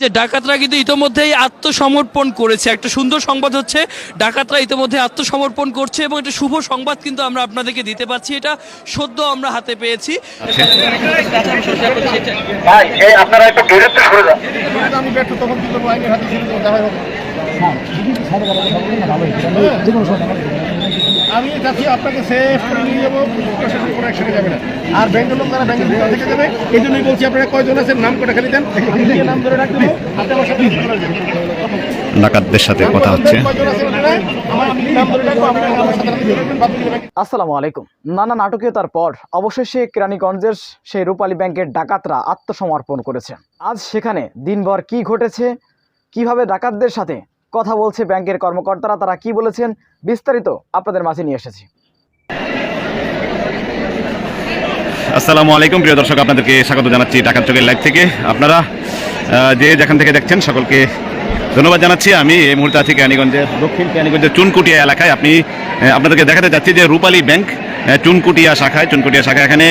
যে ডাকাতরা কিন্তু ইতোমধ্যেই আত্মসমর্পণ করেছে। একটা সুন্দর সংবাদ হচ্ছে ডাকাতরা ইতোমধ্যে আত্মসমর্পণ করছে এবং একটা শুভ সংবাদ কিন্তু আমরা আপনাদেরকে দিতে পারছি। এটা সদ্য আমরা হাতে পেয়েছি। আপনারা একটু সরে যান। আমি হাতে আমি চাচ্ছি আপনাকে সেফ করে নিয়ে যাব প্রশাসন কোনো একসাথে যাবে না। আর ব্যাংকের লোক তারা ব্যাংকের ভিতর থেকে যাবে এই জন্যই বলছি আপনারা কয়জন আছেন নাম কটা খালি দেন আমি নাম ধরে রাখতে আপনি আমার সাথে ডাকাতদের সাথে কথা হচ্ছে। আসসালামু আলাইকুম। নানা নাটকীয়তার পর অবশেষে কেরানীগঞ্জের সেই রূপালী ব্যাংকের ডাকাতরা আত্মসমর্পণ করেছে। আজ সেখানে দিনভর কি ঘটেছে? কীভাবে ডাকাতদের সাথে কথা বলছে ব্যাংকের কর্মকর্তারা, তারা কি বলেছেন বিস্তারিত আপনাদের মাঝে নিয়ে এসেছি। আসসালামু আলাইকুম, প্রিয় দর্শক, আপনাদেরকে স্বাগত জানাচ্ছি ডাকাত চোখের লাইভ থেকে। আপনারা যে যেখান থেকে দেখছেন, সকলকে ধন্যবাদ জানাচ্ছি। আমি এই মুহূর্তে আছি কেরানীগঞ্জের, দক্ষিণ কেরানীগঞ্জের চুনকুটিয়া এলাকায়। আপনি আপনাদেরকে দেখাতে চাচ্ছি যে রূপালী ব্যাংক চুনকুটিয়া শাখায় চুনকুটিয়া শাখায় এখানে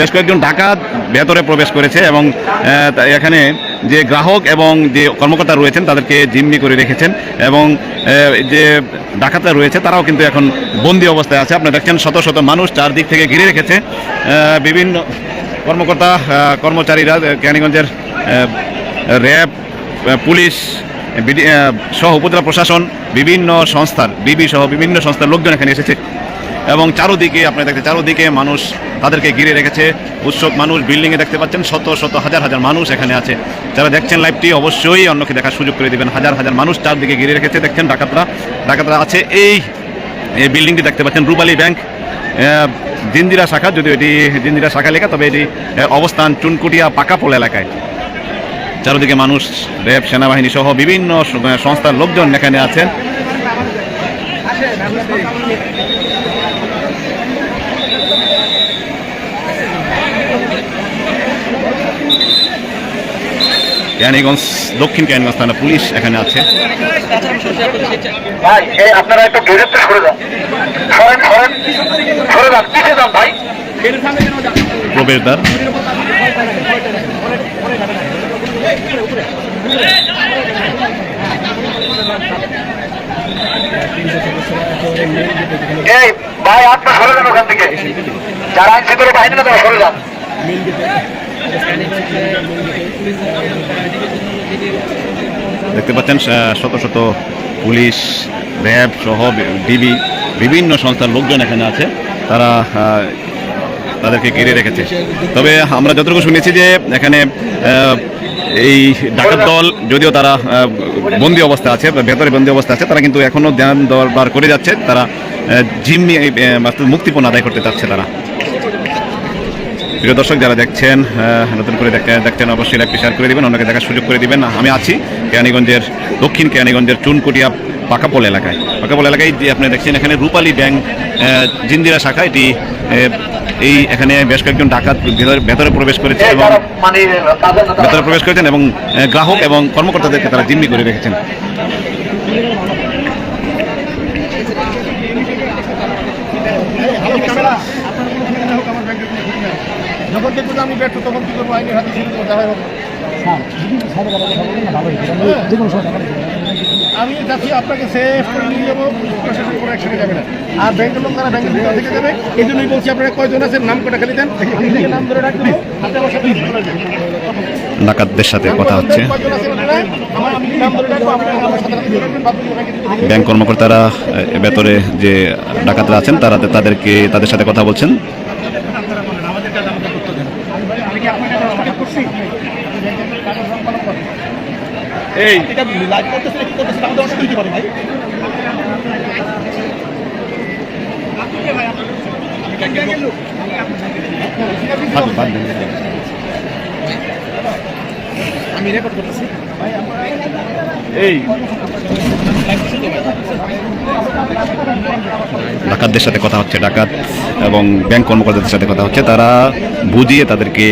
বেশ কয়েকজন ডাকাত ভেতরে প্রবেশ করেছে এবং এখানে যে গ্রাহক এবং যে কর্মকর্তা রয়েছেন, তাদেরকে জিম্মি করে রেখেছেন এবং যে ডাকাতরা রয়েছে, তারাও কিন্তু এখন বন্দি অবস্থায় আছে। আপনারা দেখছেন, শত শত মানুষ চারদিক থেকে ঘিরে রেখেছে। বিভিন্ন কর্মকর্তা কর্মচারীরা কেরানীগঞ্জের র্যাব পুলিশ সহ উপজেলা প্রশাসন, বিভিন্ন সংস্থার, বিবি সহ বিভিন্ন সংস্থার লোকজন এখানে এসেছে। এবং চারোদিকে আপনি দেখতে চারোদিকে মানুষ তাদেরকে ঘিরে রেখেছে। উৎসব মানুষ বিল্ডিংয়ে দেখতে পাচ্ছেন শত শত হাজার হাজার মানুষ এখানে আছে। যারা দেখছেন লাইভটি অবশ্যই অন্যকে দেখার সুযোগ করে দিবেন। হাজার হাজার মানুষ চারদিকে ঘিরে রেখেছে। দেখছেন ডাকাতরা ডাকাতরা আছে। এই এই বিল্ডিংটি দেখতে পাচ্ছেন রূপালী ব্যাংক আহ, জিন্দিরা শাখা যদিও এটি জিন্দিরা শাখা লেখা তবে এটি অবস্থান চুনকুটিয়া পাকাপোল এলাকায়। চারোদিকে মানুষ র্যাব সেনাবাহিনী সহ বিভিন্ন সংস্থার লোকজন এখানে আছেন। কেরানীগঞ্জ দক্ষিণ কেরানীগঞ্জ থানা পুলিশ এখানে আছে। ভাই এই আপনারা একটু বেরোতে সরে যান। সরেন সরেন সরে যান পিছিয়ে যান ভাই। প্রবেশদ্বার এই ভাই আপনি সরে যান ওখান থেকে। যারা আইন শৃঙ্খলা বাহিনী না তারা সরে যান। দেখতে পাচ্ছেন শত শত পুলিশ, র্যাব সহ ডিবি বিভিন্ন সংস্থার লোকজন এখানে আছে। তারা তাদেরকে ঘিরে রেখেছে। তবে আমরা যতটুকু শুনেছি যে এখানে এই ডাকাত দল, যদিও তারা বন্দি অবস্থা আছে ভেতরে বন্দি অবস্থা আছে, তারা কিন্তু এখনও ধ্যান দরবার করে যাচ্ছে। তারা জিম্মি মুক্তিপণ আদায় করতে চাচ্ছে তারা। প্রিয় দর্শক যারা দেখছেন নতুন করে দেখ- দেখছেন অবশ্যই লাইভটি শেয়ার করে দিবেন অন্যকে দেখার সুযোগ করে দিবেন। আমি আছি কেরানীগঞ্জের দক্ষিণ কেরানীগঞ্জের চুনকুটিয়া পাকাপোল এলাকায়। পাকাপোল এলাকায় যে আপনি দেখছেন এখানে রূপালী ব্যাংক জিন্দিরা শাখা এটি এই এখানে বেশ কয়েকজন ডাকাত ভেতরে- ভেতরে প্রবেশ করেছে এবং মানে ভেতরে প্রবেশ করেছেন এবং গ্রাহক এবং কর্মকর্তাদেরকে তারা জিম্মি করে রেখেছেন হ্যালো ক্যামেরা আপনারা কোনো সুবিধা হোক আমার ব্যাংকের কোনো সুবিধা নেই। যখন দেখব আমি ব্যর্থ তখন কি করব? আইনের হাতে দেখা হবে আমি চাচ্ছি আপনাকে সেফ করে নিয়ে যাব প্রশাসন কোনো একসাথে যাবে না। আর ব্যাংকের লোক তারা ব্যাংকের ভিতর থেকে যাবে এই জন্যই বলছি আপনারা কয়জন আছেন? নাম কটা খালি দেন? নাম ধরে আমার সাথে ডাকাতদের সাথে কথা হচ্ছে। ব্যাংক কর্মকর্তারা ভেতরে যে ডাকাতরা আছেন তারা তাদেরকে তাদের সাথে কথা বলছেন। এই। এটা লাইভ করতেছে কি করতেছে আমাদের অসুবিধা দিতে পারে ভাই? আমি রেকর্ড করতেছি। এই। ডাকাতদের সাথে কথা হচ্ছে ডাকাত এবং ব্যাংক কর্মকর্তাদের সাথে কথা হচ্ছে। তারা বুঝিয়ে তাদেরকে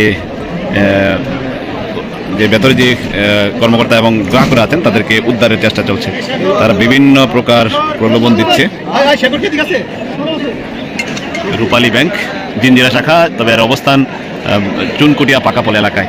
যে ভেতরে যে কর্মকর্তা এবং গ্রাহকরা আছেন, তাদেরকে উদ্ধারের চেষ্টা চলছে। তারা বিভিন্ন প্রকার প্রলোভন দিচ্ছে। রূপালী ব্যাংক জিনজিরা শাখা, তবে এর অবস্থান চুনকুটিয়া পাকাপল এলাকায়।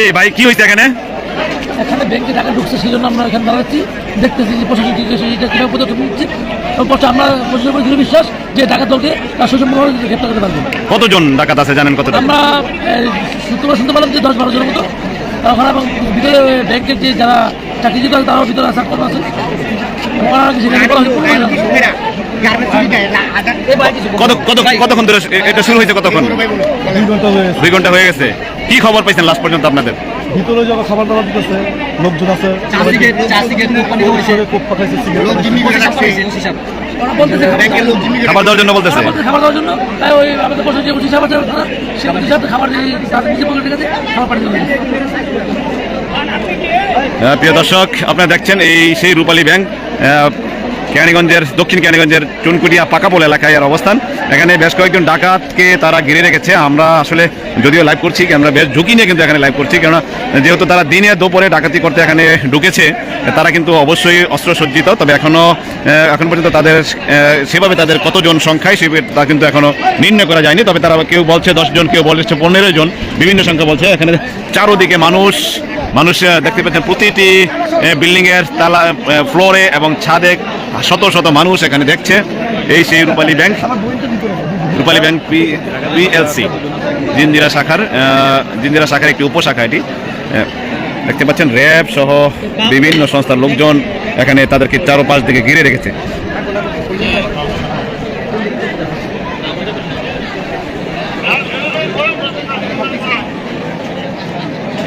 এই ভাই, কি হয়েছে এখানে? এখানে ব্যাংকে টাকা ঢুকছে সেই জন্য আমরা এখানে দাঁড়াচ্ছি। দেখতেছি যে প্রশাসন কি এটা কীভাবে পদক্ষেপ নিচ্ছে। আমরা উপর বিশ্বাস যে টাকা দলকে তার সুসম্পূর্ণ গ্রেপ্তার করতে পারব। কতজন ডাকাত আছে জানেন কতজন? আমরা শুক্রবার শুনতে পারলাম যে দশ বারো জনের মতো। ওখানে এবং ভিতরে ব্যাংকের যে যারা চাকরিজীবী আছে তারাও ভিতরে আছে আটকানো আছে। কত কত কতক্ষণ ধরে এটা শুরু হয়েছে কতক্ষণ? দুই ঘণ্টা হয়ে গেছে দুই ঘণ্টা হয়ে গেছে। কি খবর পাইছেন লাস্ট পর্যন্ত আপনাদের? ভিতরে যখন খাবার দাবার দিতেছে লোকজন আছে কোপ পাঠাইছে খাবার দেওয়ার জন্য বলতেছে। খাবার দেওয়ার জন্য। তাই ওই আমাদের যে খাবার খাবার প্রিয় দর্শক আপনারা দেখছেন এই সেই রূপালী ব্যাংক কেরানীগঞ্জের দক্ষিণ কেরানীগঞ্জের চুনকুটিয়া পাকাপোল এলাকায় এর অবস্থান। এখানে বেশ কয়েকজন ডাকাতকে তারা ঘিরে রেখেছে। আমরা আসলে যদিও লাইভ করছি আমরা বেশ ঝুঁকি নিয়ে কিন্তু এখানে লাইভ করছি কেননা যেহেতু তারা দিনে দুপুরে ডাকাতি করতে এখানে ঢুকেছে তারা কিন্তু অবশ্যই অস্ত্র সজ্জিত তবে এখনও আহ, এখন পর্যন্ত তাদের সেভাবে তাদের কতজন সংখ্যায় সেভাবে তা কিন্তু এখনও নির্ণয় করা যায়নি তবে তারা কেউ বলছে দশজন কেউ বলছে পনেরো জন বিভিন্ন সংখ্যা বলছে এখানে চারোদিকে মানুষ মানুষ দেখতে পাচ্ছেন প্রতিটি বিল্ডিংয়ের তালা ফ্লোরে এবং ছাদে শত শত মানুষ এখানে দেখছে এই সেই Rupali bank Rupali bank P PLC Jinjira শাখার জিঞ্জিরা শাখার একটি উপশাখা এটি। দেখতে পাচ্ছেন, র্যাব সহ বিভিন্ন সংস্থার লোকজন এখানে তাদেরকে চারোপাশ দিকে ঘিরে রেখেছে।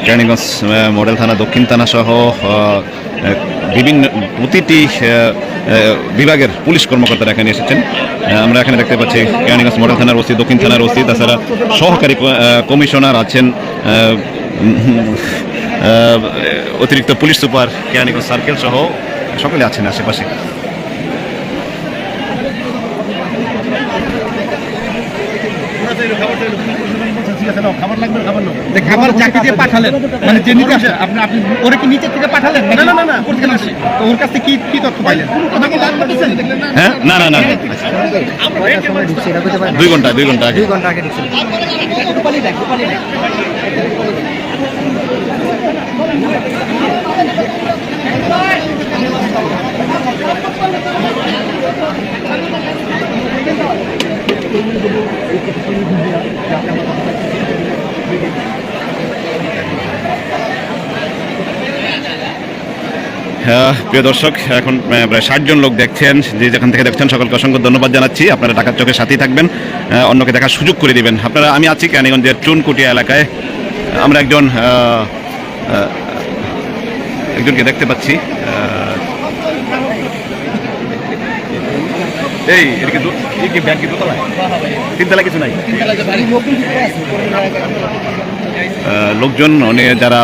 কেরানীগঞ্জ মডেল থানা, দক্ষিণ থানা সহ বিভিন্ন প্রতিটি বিভাগের পুলিশ কর্মকর্তারা এখানে এসেছেন। আমরা এখানে দেখতে পাচ্ছি কেরানীগঞ্জ মডেল থানার ওসি, দক্ষিণ থানার ওসি, তাছাড়া সহকারী কমিশনার আছেন অতিরিক্ত পুলিশ সুপার কেরানীগঞ্জ সার্কেল সহ সকলে আছেন আশেপাশে। খাবার লাগবে। খাবার লাগবে খাবার চাকরি দিয়ে পাঠালেন। মানে যে নিতে আসে আপনি আপনি ওরে কি নিচে থেকে পাঠালেন না, না, না, না। উপর থেকে আসে তো ওর কাছে কি কি তথ্য পাইলেন? হ্যাঁ? না না না দুই ঘণ্টা দুই ঘণ্টা আগে। হ্যাঁ, প্রিয় দর্শক, এখন প্রায় ষাট জন লোক দেখছেন। যে যেখান থেকে দেখছেন, সকলকে অসংখ্য ধন্যবাদ জানাচ্ছি। আপনারা টাকার চোখের সাথেই থাকবেন অন্যকে দেখার সুযোগ করে দিবেন। আপনারা, আমি আছি ক্যানিগঞ্জের চুনকুটিয়া এলাকায়। আমরা একজন একজনকে দেখতে পাচ্ছি। এই ব্যাংক তিনতলা কিছু নাই? লোকজন যারা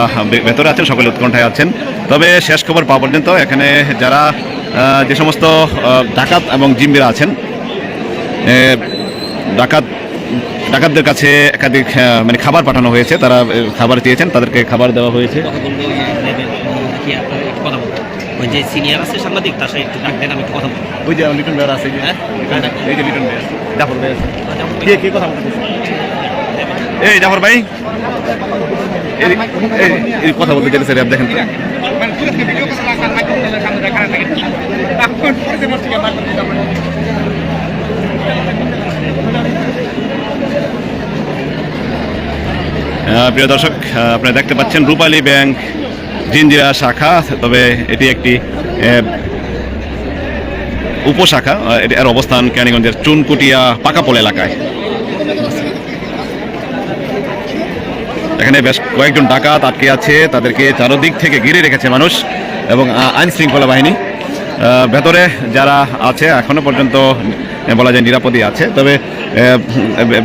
ভেতরে আছেন সকলে উৎকণ্ঠায় আছেন। তবে শেষ খবর পাওয়া পর্যন্ত এখানে যারা যে সমস্ত ডাকাত এবং জিম্বিরা আছেন ডাকাত ডাকাতদের কাছে একাধিক মানে খাবার পাঠানো হয়েছে তারা খাবার চেয়েছেন তাদেরকে খাবার দেওয়া হয়েছে। কথা বলব ওই লেভেল কি আপনার একটু কথা যে সিনিয়র আছে সাংবাদিক তার সাথে একটু ডাক দেন আমি একটু কথা বলব। ওই যে লিটন বেয়ার আছে হ্যাঁ? এই যে লিটন বেয়ার জাফর ভাই আছে। কে কে কথা বলতে এই জাফর ভাই। এই- কথা বলতে চাইছে র্যাব দেখেন। প্রিয় দর্শক আপনারা দেখতে পাচ্ছেন রূপালী ব্যাংক জিঞ্জিরা শাখা, তবে এটি একটি উপশাখা। এটি- এর অবস্থান কেরানীগঞ্জের চুনকুটিয়া পাকাপোল এলাকায়। এখানে বেশ কয়েকজন ডাকাত আটকে আছে, তাদেরকে চারদিক থেকে ঘিরে রেখেছে মানুষ এবং আইন শৃঙ্খলা বাহিনী। ভেতরে যারা আছে, এখনও পর্যন্ত বলা যায় নিরাপদই আছে। তবে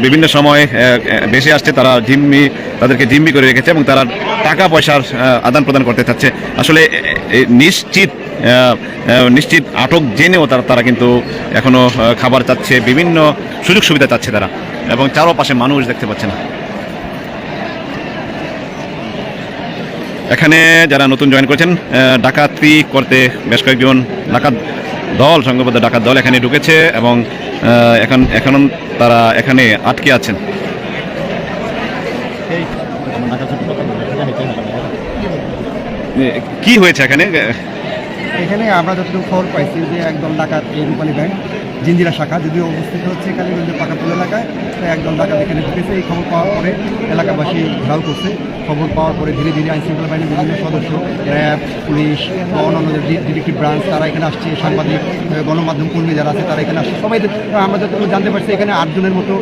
বিভিন্ন সময় বেশি আসছে, তারা জিম্মি, তাদেরকে জিম্মি করে রেখেছে এবং তারা টাকা পয়সার আদান প্রদান করতে চাচ্ছে। আসলে নিশ্চিত নিশ্চিত আটক জেনেও তারা তারা কিন্তু এখনও খাবার চাচ্ছে, বিভিন্ন সুযোগ সুবিধা চাচ্ছে তারা। এবং চারোপাশে মানুষ দেখতে পাচ্ছে না এখানে যারা নতুন জয়েন করেছেন ডাকাতি করতে বেশ কয়েকজন ডাকাত দল, সংঘবদ্ধ ডাকাত দল এখানে ঢুকেছে এবং এখন এখন তারা এখানে আটকে আছেন। কি হয়েছে এখানে? এখানে আমরা যতটুকু খবর পাইছি যে একদম ডাকাত এই রূপালী ব্যাংক জিঞ্জিরা শাখা, যদিও অবস্থিত হচ্ছে কালীগঞ্জের পাকাপুল এলাকায় তো একদম ডাকাত এখানে ঢুকেছে। এই খবর পাওয়ার পরে এলাকাবাসী ঘেরাও করছে। খবর পাওয়ার পরে ধীরে ধীরে আইন শৃঙ্খলা বাহিনীর বিভিন্ন সদস্য, র্যাব, পুলিশ বা অন্যান্য ডিটেকটিভ ব্রাঞ্চ, তারা এখানে আসছে। সাংবাদিক গণমাধ্যম কর্মী যারা আছে, তারা এখানে আসছে। সবাই আমরা যতটুকু জানতে পারছি, এখানে আটজনের মতো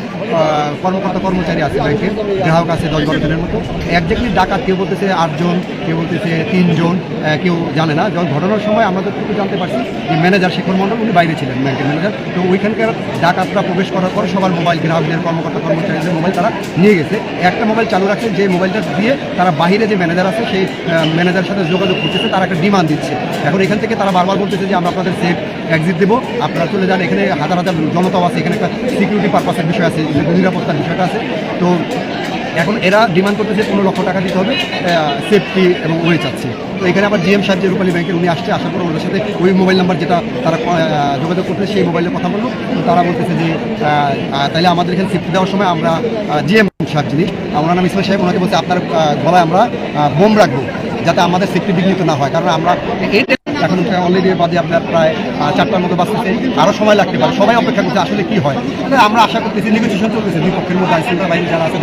কর্মকর্তা কর্মচারী আছে ব্যাংকের। গ্রাহক আছে দশ বারো জনের মতো। একজাক্টলি ডাকাত কেউ বলতেছে আটজন, কেউ বলতেছে তিনজন কেউ জানে না। যখন ঘটনার সময় আমরা যতটুকু জানতে পারছি, যে ম্যানেজার শেখর মণ্ডল, উনি বাইরে ছিলেন ব্যাংকের ম্যানেজার। তো ওইখানকার ডাকাতরা প্রবেশ করার পর সবার মোবাইল গ্রাহকদের কর্মকর্তা, কর্মচারীদের মোবাইল তারা নিয়ে গেছে। একটা মোবাইল চালু রাখছে যে মোবাইলটা দিয়ে তারা বাহিরে যে ম্যানেজার আছে, সেই ম্যানেজারের সাথে যোগাযোগ করতেছে, তারা একটা ডিমান্ড দিচ্ছে। এখন এখান থেকে তারা বারবার বলতেছে যে আমরা আপনাদের সেফ এক্সিট দেবো। আপনারা চলে যান, এখানে হাজার হাজার জনতাও আছে, এখানে একটা সিকিউরিটি পারপাসের বিষয় আছে, নিরাপত্তার বিষয়টা আছে। তো এখন এরা ডিমান্ড করতেছে পনেরো লক্ষ টাকা দিতে হবে সেফটি এবং ওয়ে চাচ্ছে। তো এখানে আবার জিএম সাহেব যে রূপালী ব্যাংকের উনি আসছে, আসার পর ওনার সাথে ওই মোবাইল নাম্বার যেটা তারা যোগাযোগ করতেছে, সেই মোবাইলে কথা বলল। তারা বলতেছে যে তাহলে আমাদের এখানে সেফটি দেওয়ার সময় আমরা জিএম সাহেব যিনি ওনার নাম ইসমাইল সাহেব, ওনাকে বলছে আপনার গলায় আমরা বোম রাখব, যাতে আমাদের সেফটি বিঘ্নিত না হয়। কারণ আমরা এই এখন অলরেডি বাদে আপনার প্রায় চারটার মতো বাঁচতেছে আরও সময় লাগতে পারে। সবাই অপেক্ষা করছে আসলে কি হয়। আমরা আশা করতেছি নেগোসিয়েশন চলতেছে। দুই পক্ষের মধ্যে আইনশৃঙ্খলা বাহিনী যারা আছে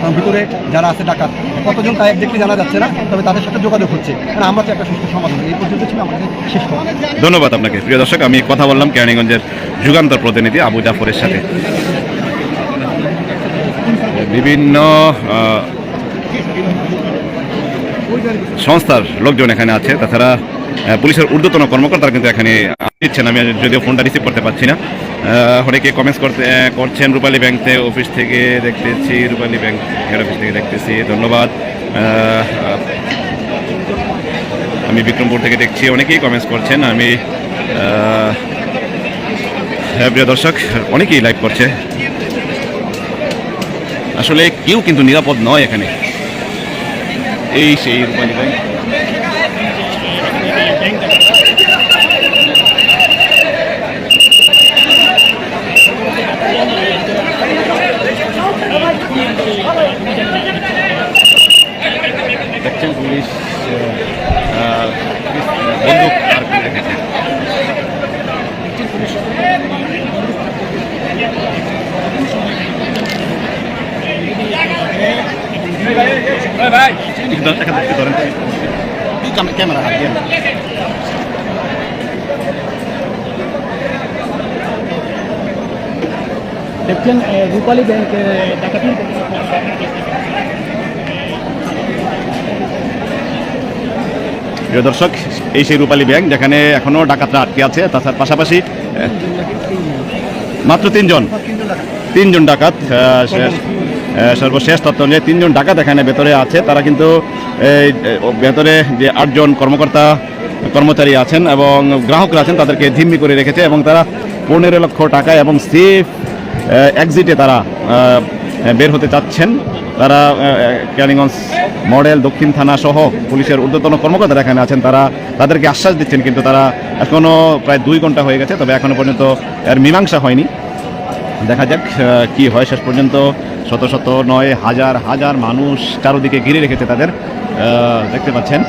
এবং ভিতরে যারা আছে, ডাকাত। কতজন তাই দেখতে জানা যাচ্ছে না, তবে তাদের সাথে যোগাযোগ হচ্ছে। কারণ আমরা তো একটা সুস্থ সমাধান এই পর্যন্ত ছিল আমাদের শেষ ধন্যবাদ আপনাকে। প্রিয় দর্শক, আমি কথা বললাম কেরানীগঞ্জের যুগান্তর প্রতিনিধি আবু জাফরের সাথে। বিভিন্ন সংস্থার লোকজন এখানে আছে। তাছাড়া পুলিশের ঊর্ধ্বতন কর্মকর্তারা কিন্তু এখানে দিচ্ছেন আমি যদিও ফোনটা রিসিভ করতে পারছি না। অনেকে কমেন্টস করতে করছেন, রূপালী ব্যাংক অফিস থেকে দেখতেছি, রূপালী ব্যাংক অফিস থেকে দেখতেছি, ধন্যবাদ। আমি বিক্রমপুর থেকে দেখছি, অনেকেই কমেন্টস করছেন। আমি হ্যাঁ প্রিয় দর্শক, অনেকেই লাইক করছে। আসলে কেউ কিন্তু নিরাপদ নয় এখানে। এই সেই রূপালী ব্যাংক দেখছেন রূপালী ব্যাংক প্রিয় দর্শক, এই সেই রূপালী ব্যাংক, যেখানে এখনও ডাকাতরা আটকে আছে তাছাড়া পাশাপাশি মাত্র তিনজন তিনজন ডাকাত সর্বশেষ তথ্য অনুযায়ী তিনজন ডাকাত এখানে ভেতরে আছে। তারা কিন্তু এই ভেতরে যে আটজন কর্মকর্তা কর্মচারী আছেন এবং গ্রাহকরা আছেন তাদেরকে ধিম্মি করে রেখেছে এবং তারা পনেরো লক্ষ টাকা এবং সেফ এক্সিটে তারা বের হতে চাচ্ছেন। তারা আহ, কেরানীগঞ্জ মডেল দক্ষিণ থানা সহ পুলিশের ঊর্ধ্বতন কর্মকর্তারা এখানে আছেন। তারা তাদেরকে আশ্বাস দিচ্ছেন কিন্তু তারা এখনও প্রায় দুই ঘণ্টা হয়ে গেছে তবে এখনও পর্যন্ত এর মীমাংসা হয়নি। দেখা যাক কি হয়। শেষ পর্যন্ত শত শত নয়, হাজার হাজার মানুষ চারোদিকে ঘিরে রেখেছে তাদের দেখতে পাচ্ছেন।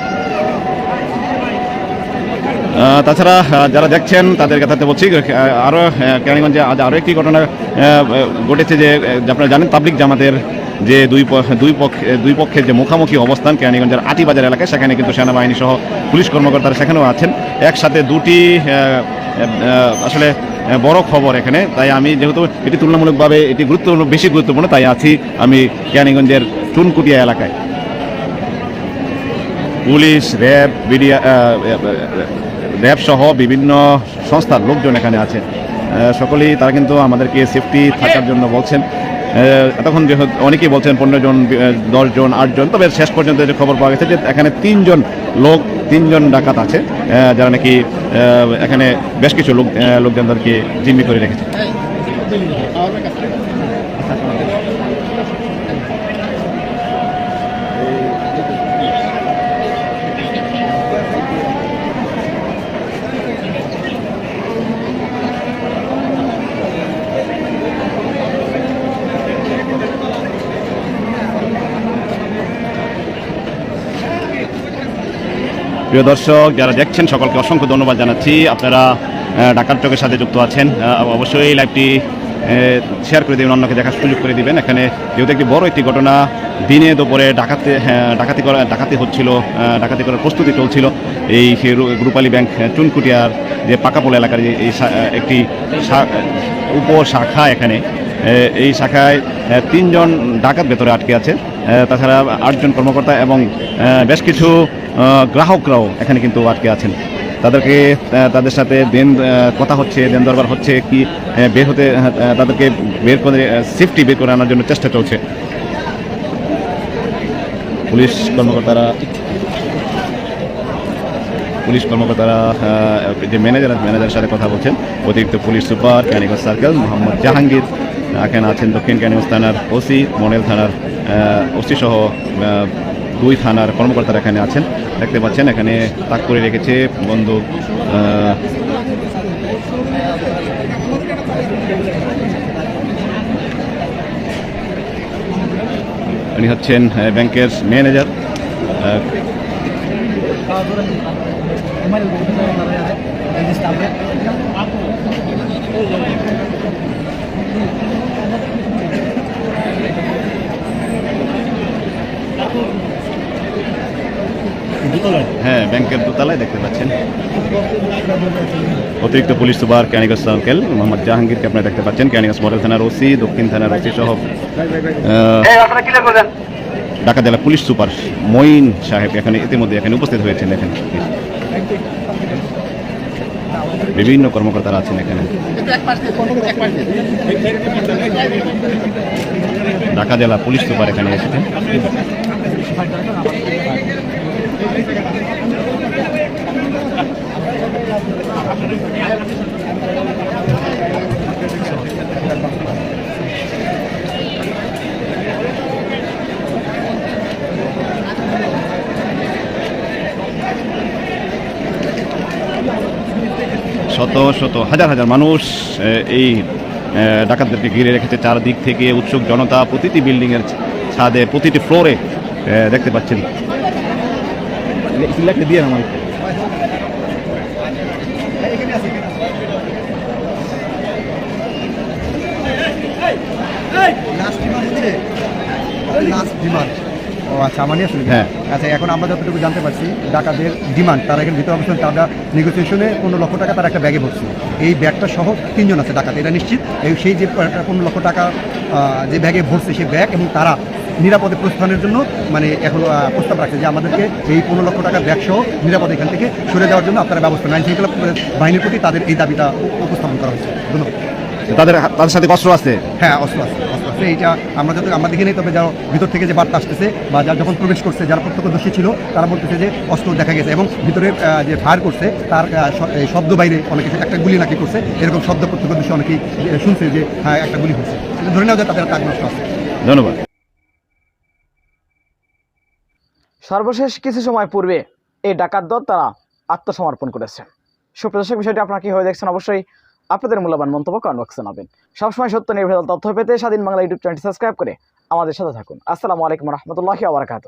তাছাড়া যারা দেখছেন তাদের কথাতে বলছি আরও কেরানীগঞ্জে আজ আরও একটি ঘটনা ঘটেছে যে আপনারা জানেন তাবলিক জামাতের যে দুই দুই পক্ষে, দুই পক্ষের যে মুখামুখি অবস্থান কেরানীগঞ্জের আটিবাজার এলাকায়, সেখানে কিন্তু সেনাবাহিনী সহ পুলিশ কর্মকর্তারা সেখানেও আছেন। একসাথে দুটি আসলে বড় খবর এখানে। তাই আমি যেহেতু এটি তুলনামূলকভাবে এটি গুরুত্বপূর্ণ বেশি গুরুত্বপূর্ণ তাই আছি আমি কেরানীগঞ্জের চুনকুটিয়া এলাকায়। পুলিশ র্যাব বিডিআ র্যাব সহ বিভিন্ন সংস্থার লোকজন এখানে আছে সকলেই তারা কিন্তু আমাদেরকে সেফটি থাকার জন্য বলছেন। এতক্ষণ যেহেতু অনেকেই বলছেন পনেরো জন দশজন আটজন তবে শেষ পর্যন্ত যে খবর পাওয়া গেছে যে এখানে তিনজন লোক, তিনজন ডাকাত আছে যারা নাকি এখানে বেশ কিছু লোক লোকজনদেরকে জিম্মি করে রেখেছে। প্রিয় দর্শক, যারা দেখছেন, সকলকে অসংখ্য ধন্যবাদ জানাচ্ছি। আপনারা ডাকার চোখের সাথে যুক্ত আছেন। অবশ্যই লাইভটি শেয়ার করে দেবেন অন্যকে দেখার সুযোগ করে দিবেন। এখানে যেহেতু একটি বড় একটি ঘটনা দিনে দুপুরে ডাকাতে হ্যাঁ, ডাকাতি করা ডাকাতি হচ্ছিল ডাকাতি করার প্রস্তুতি চলছিল। এই রু- ব্যাংক চুনকুটিয়ার যে পাকাপোল এলাকার যে এই একটি উপশাখা এখানে। এই শাখায় তিনজন ডাকাত ভেতরে আটকে আছে। তাছাড়া আটজন কর্মকর্তা এবং বেশ কিছু গ্রাহকরাও এখানে কিন্তু আটকে আছেন। তাদেরকে তাদের সাথে দেন কথা হচ্ছে, দেন দরবার হচ্ছে, কি বের হতে তাদেরকে বের করে সেফটি বের করে আনার জন্য চেষ্টা চলছে। পুলিশ কর্মকর্তারা পুলিশ কর্মকর্তারা যে ম্যানেজার, ম্যানেজারের সাথে কথা বলছেন, অতিরিক্ত police super Kaniganj circle, Mohammad Jahangir এখানে আছেন দক্ষিণ ক্যানিগঞ্জ থানার ওসি, মডেল থানার ওসি সহ দুই থানার কর্মকর্তারা এখানে আছেন। দেখতে পাচ্ছেন এখানে তাক করে রেখেছে বন্দুক উনি হচ্ছেন ব্যাংকের ম্যানেজার আহ, হ্যাঁ ব্যাংকের দোতলায় দেখতে পাচ্ছেন অতিরিক্ত police super Kaniganj circle Mohammad জাহাঙ্গীরকে আপনারা দেখতে পাচ্ছেন। ক্যানিগঞ্জ মডেল থানার ওসি দক্ষিণ থানার ওসি সহ ঢাকা জেলা পুলিশ সুপার মঈন সাহেব এখানে ইতিমধ্যে এখানে উপস্থিত হয়েছেন এখানে। বিভিন্ন কর্মকর্তারা আছেন এখানে। ঢাকা জেলা পুলিশ সুপার এখানে এসেছেন। শত শত, হাজার হাজার মানুষ এই ডাকাতদেরকে ঘিরে রেখেছে চারদিক থেকে উৎসুক জনতা। প্রতিটি বিল্ডিংয়ের ছাদে, প্রতিটি ফ্লোরে দেখতে পাচ্ছেন। দিয়ে আমার লাস্ট ডিমান্ড হচ্ছে। লাস্ট ডিমান্ড ও আচ্ছা আসলে হ্যাঁ। আচ্ছা এখন আমরা যতটুকু জানতে পারছি ডাকাতের ডিমান্ড তারা এখানে ভিতরে অবস্থান তারা নেগোসিয়েশনে পনেরো লক্ষ টাকা তারা একটা ব্যাগে ভরছে। এই ব্যাগটা সহ তিনজন আছে ডাকাত এটা নিশ্চিত। সেই যে পনেরো লক্ষ টাকা যে ব্যাগে ভরছে সেই ব্যাগ এবং তারা নিরাপদে প্রস্থানের জন্য মানে এখন প্রস্তাব রাখছে যে আমাদেরকে এই পনেরো লক্ষ টাকা ব্যাগ সহ নিরাপদে এখান থেকে সরে যাওয়ার জন্য আপনারা ব্যবস্থা নেন। শৃঙ্খলা বাহিনীর প্রতি তাদের এই দাবিটা উপস্থাপন করা হয়েছে। ধন্যবাদ। তাদের তাদের সাথে কষ্ট আছে? হ্যাঁ অস্ত্র আছে অস্ত্র আছে। এইটা আমরা যত আমরা দেখি নেই তবে যারা ভিতর থেকে যে বার্তা আসতেছে বা যারা যখন প্রবেশ করছে যারা প্রত্যক্ষদর্শী ছিল তারা বলতেছে যে অস্ত্র দেখা গেছে এবং ভিতরে আহ, যে ফায়ার করছে তার শব্দ বাইরে অনেকে একটা গুলি নাকি করছে এরকম শব্দ প্রত্যক্ষদর্শী অনেকেই শুনছে যে হ্যাঁ একটা গুলি হচ্ছে। ধরে নেওয়া যায় তাদের একটা আগ্রস্ত আছে। ধন্যবাদ। সর্বশেষ কিছু সময় পূর্বে এই ডাকাত দল তারা আত্মসমর্পণ করেছে। সুপ্রদর্শক বিষয়টি আপনারা কীভাবে দেখছেন? অবশ্যই আপনাদের মূল্যবান মন্তব্য কমেন্ট বক্সে জানাবেন। সবসময় সত্য নির্ভর তথ্য পেতে স্বাধীন বাংলা ইউটিউব চ্যানেলটি সাবস্ক্রাইব করে আমাদের সাথে থাকুন। আসসালামু আলাইকুম রহমতুল্লাহি আবরকাত